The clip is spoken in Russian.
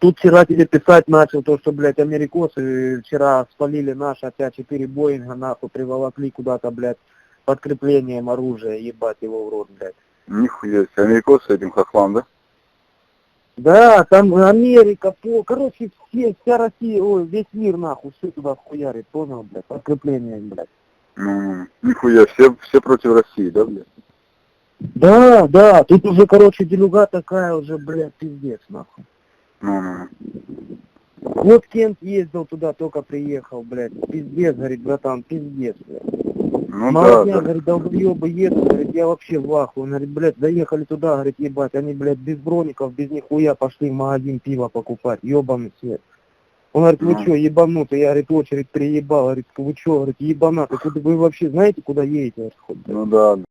Тут вчера тебе писать начал то, что, блядь, америкосы вчера спалили наши опять четыре Боинга, нахуй, приволокли куда-то, блядь, подкреплением оружия, ебать его в рот, блядь. Нихуя себе. Америкос с этим хохлам, да? Да, там Америка, по, короче, все, вся Россия, ой, весь мир нахуй, все туда хуярит, понял, блядь, подкрепление, блядь. Ну, нихуя, все, все против России, да, блядь? Да, да, тут уже, короче, делюга такая уже, блядь, пиздец, нахуй. Ну, ну, ну. Вот Кент ездил туда, только приехал, блядь, пиздец, говорит, братан, пиздец, блядь. Ну да, Молодня, да. говорит, долбоебы едут, говорит, я вообще в ахуе. Он говорит, блядь, доехали туда, говорит, ебать, они, блядь, без броников, без нихуя пошли в магазин пиво покупать, ебаный свет. Он говорит, вы Ну. чё, ебанутый? Я, говорит, очередь приебал, говорит, вы чё, говорит, ебанаты, куда вы вообще знаете, куда едете? Говорит? Ну да, да.